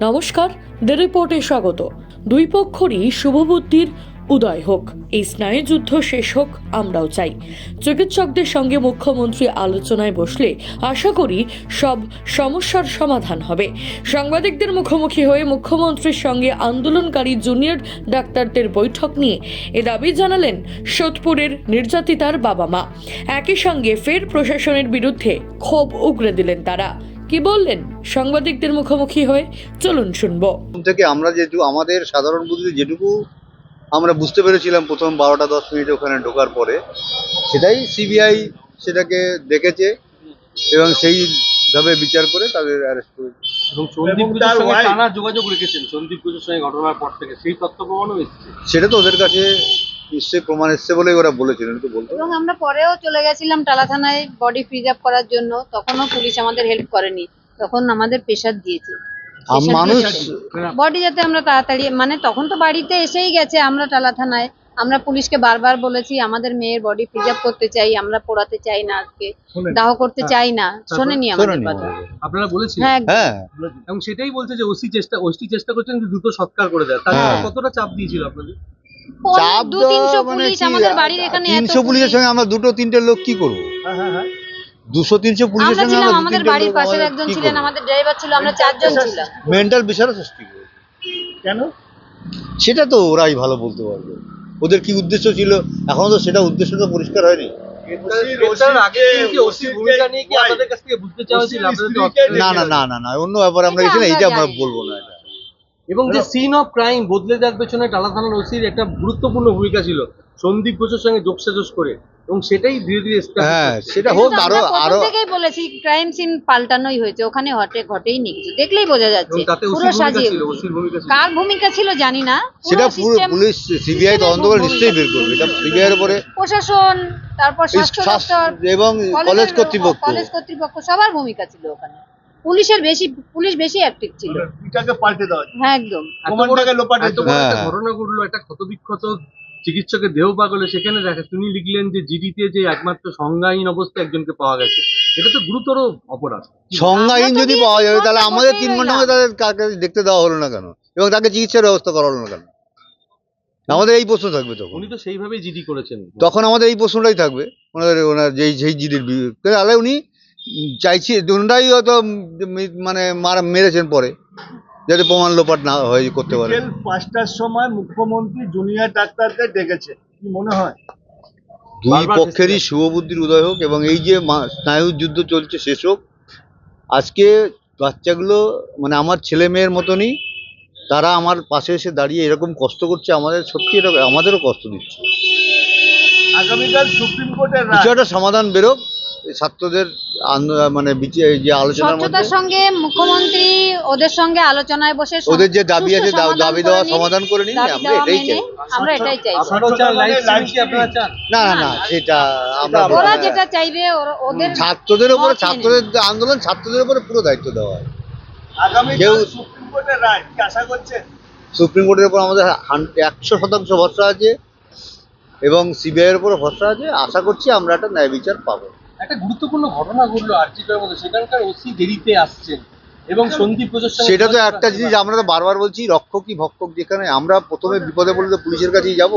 নমস্কার দ্য রিপোর্টে স্বাগত। দুই পক্ষরই শুভবুদ্ধির উদয় হোক। এই স্নায়ুযুদ্ধ শেষ হোক, আমরাও চাই। চিকিৎসকদের সঙ্গে মুখ্যমন্ত্রী আলোচনায় বসলে আশা করি সব সমস্যার সমাধান হবে। সাংবাদিকদের মুখোমুখি হয়ে মুখ্যমন্ত্রীর সঙ্গে আন্দোলনকারী জুনিয়র ডাক্তারদের বৈঠক নিয়ে এ দাবি জানালেন সোদপুরের নির্যাতিতার বাবা মা। একই সঙ্গে ফের প্রশাসনের বিরুদ্ধে ক্ষোভ উগরে দিলেন তারা। কি বললেন? সাংবাদিকদের মুখোমুখি হয়ে চলুন শুনব। থেকে আমরা যেহেতু আমাদের সাধারণ বুদ্ধিতে যেটুকু আমরা বুঝতে পেরেছিলাম প্রথম বারোটা দশ মিনিট ওখানে ঢোকার পরে সেটাই সিবিআই সেটাকে দেখেছে এবং সেইভাবে বিচার করে তাদের অ্যারেস্ট করেছে। যোগাযোগ রেখেছেন সন্দীপ ঘোষের সঙ্গে ঘটনার পর থেকে সেই তথ্য প্রমাণও এসেছে। সেটা তো ওদের কাছে নিশ্চয়ই প্রমাণ এসছে বলেই ওরা বলেছিলেন তো বলতো এবং আমরা পরেও চলে গেছিলাম টালা থানায় বডি প্রিজার্ভ করার জন্য তখনও পুলিশ আমাদের হেল্প করেনি তখন আমাদের প্রেশার দিয়েছে। মানুষ বডি যাতে আমরা তাড়াতাড়ি মানে তখন তো বাড়িতে এসেই গেছে আমরা টালা থানায় আমরা পুলিশকে বারবার বলেছি আমাদের মেয়ের বডি প্রিজার্ভ করতে চাই আমরা পোড়াতে চাই না আজকে দাহ করতে চাই না শোনেনি আমাদের কথা। আপনারা বলেছেন হ্যাঁ একদম। হ্যাঁ। এবং সেটাই বলছে যে ওসি চেষ্টা ওসি চেষ্টা করছেন যে দ্রুত সৎকার করে দেয়। তাহলে হ্যাঁ। কতটা চাপ দিয়েছিল আপনাদের? চাপ দেওয়া মানে পুলিশ কি, আমাদের বাড়ির এখানে এত তিনশো পুলিশের সঙ্গে আমরা দুটো তিনটে লোক কি করব? দুশো তিনশো পুলিশের সঙ্গে আমরা আমাদের বাড়ির পাশের একজন ছিলেন আমাদের ড্রাইভার ছিল আমরা চারজন ছিলাম। মেন্টাল প্রেশারও সৃষ্টি করে কেন? সেটা তো ওরাই ভালো বলতে পারবে। ওদের কি উদ্দেশ্য ছিল? এখনও তো সেটা উদ্দেশ্য তো পরিষ্কার হয়নি। না না না না না অন্য ব্যাপারে আমরা এটা গেছি না আমরা এইটা আমরা বলব না এটা। এবং যে সিন অফ ক্রাইম বদলে যার পেছনে টালা থানার ওসির একটা গুরুত্বপূর্ণ ভূমিকা ছিল সন্দীপ ঘোষের সঙ্গে যোগসাজস করে এবং সেটাই ধীরে ধীরে হ্যাঁ সেটা হোক আরও আরও থেকেই বলেছি ক্রাইম সিন পাল্টানোই হয়েছে ওখানে হটে ঘটেই নি কিছু। দেখলেই বোঝা যাচ্ছে। পুরো ভূমিকা সাজিয়ে কার ভূমিকা ছিল জানি না। সেটা পুরো পুলিশ সিবিআই তদন্ত করে নিশ্চয়ই বের করবে। এটা সিবিআই এর উপরে প্রশাসন তারপর স্বাস্থ্য স্বাস্থ্য দপ্তর এবং কলেজ কর্তৃপক্ষ। কলেজ কর্তৃপক্ষ সবার ভূমিকা ছিল ওখানে। পুলিশের বেশি পুলিশ বেশি অ্যাক্টিভ ছিল। এটাকে পাল্টে দেওয়া হ্যাঁ একদম। প্রমাণটাকে লোপাটে এত বড় একটা। ঘটনা ঘটলো একটা ক্ষতবিক্ষত চিকিৎসকের দেহ পাগলে সেখানে দেখা তিনি লিখলেন যে জিডিতে যে একমাত্র সংজ্ঞাহীন অবস্থায় একজনকে পাওয়া গেছে। এটা তো গুরুতর অপরাধ। সংজ্ঞাহীন যদি পাওয়া যাবে তাহলে আমাদের তিন ঘণ্টা। তাদের কাকে দেখতে দেওয়া হলো না কেন? এবং তাকে চিকিৎসার ব্যবস্থা করা হলো না কেন? আমাদের এই প্রশ্ন থাকবে তখন। উনি তো সেইভাবেই জিডি করেছেন। তখন আমাদের এই প্রশ্নটাই থাকবে। ওনাদের ওনার যেই যেই জিডির বিরুদ্ধে তাহলে উনি চাইছি ওনারাই হয়তো মানে মারা মেরেছেন পরে যাতে প্রমাণ লোপাট না হয় করতে পারে। পাঁচটার সময় মুখ্যমন্ত্রী জুনিয়র ডাক্তারদের ডেকেছে কি মনে হয়? দুই পক্ষেরই শুভবুদ্ধির উদয় হোক এবং এই যে স্নায়ুর যুদ্ধ চলছে শেষ হোক আজকে বাচ্চাগুলো মানে আমার ছেলে মেয়ের মতনই তারা আমার পাশে এসে দাঁড়িয়ে এরকম কষ্ট করছে আমাদের সত্যি এটা আমাদেরও কষ্ট দিচ্ছে। আগামীকাল সুপ্রিম কোর্টের কিছু একটা সমাধান বেরোক ছাত্রদের মানে যে আলোচনার মধ্যে সঙ্গে মুখ্যমন্ত্রী ওদের সঙ্গে আলোচনায় বসে ওদের যে দাবি আছে দাবি দেওয়া সমাধান করে নিন আমরা এটাই চাই। আমরা এটাই চাই। আপনারাও চান লাইভ স্ট্রিমিং কি আপনারা চান? না না না সেটা আমরা ওরা যেটা চাইবে ওদের ছাত্রদের উপরে ছাত্রদের আন্দোলন ছাত্রদের উপরে পুরো দায়িত্ব দেওয়া হয়। কেউ- সুপ্রিম কোর্টের রায় কি আশা করছেন? সুপ্রিম কোর্টের উপর আমাদের একশো শতাংশ ভরসা আছে এবং সিবিআই এর উপরে ভরসা আছে। আশা করছি আমরা একটা ন্যায় বিচার পাবো। একটা গুরুত্বপূর্ণ ঘটনা ঘটলো আর্জিকের মধ্যে। সেখানকার ওসি দেরিতে আসছেন এবং সন্দীপ ঘোষের সেটা তো একটা জিনিস আমরা তো বারবার বলছি রক্ষক কি ভক্ষক যেখানে আমরা প্রথমে বিপদে পড়লে তো পুলিশের কাছেই যাব।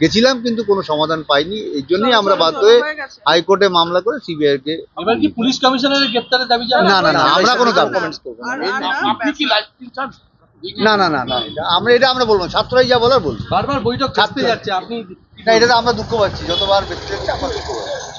গেছিলাম কিন্তু কোনো সমাধান পাইনি এই জন্যই আমরা বাধ্য হয়ে হাইকোর্টে মামলা করে সিবিআই কে এবার কি পুলিশ কমিশনারের গ্রেপ্তারের দাবি না না না আমরা কোনো দাবি করব না। আপনি কি চান? না না না না এটা আমরা এটা আমরা বলব না। ছাত্ররাই যা বলার বলব বারবার বৈঠক ছাত্র- ছাড়তে যাচ্ছে আপনি না এটা তো আমরা দুঃখ পাচ্ছি যতবার ব্যক্তি হচ্ছে আমরা দুঃখ পাচ্ছি।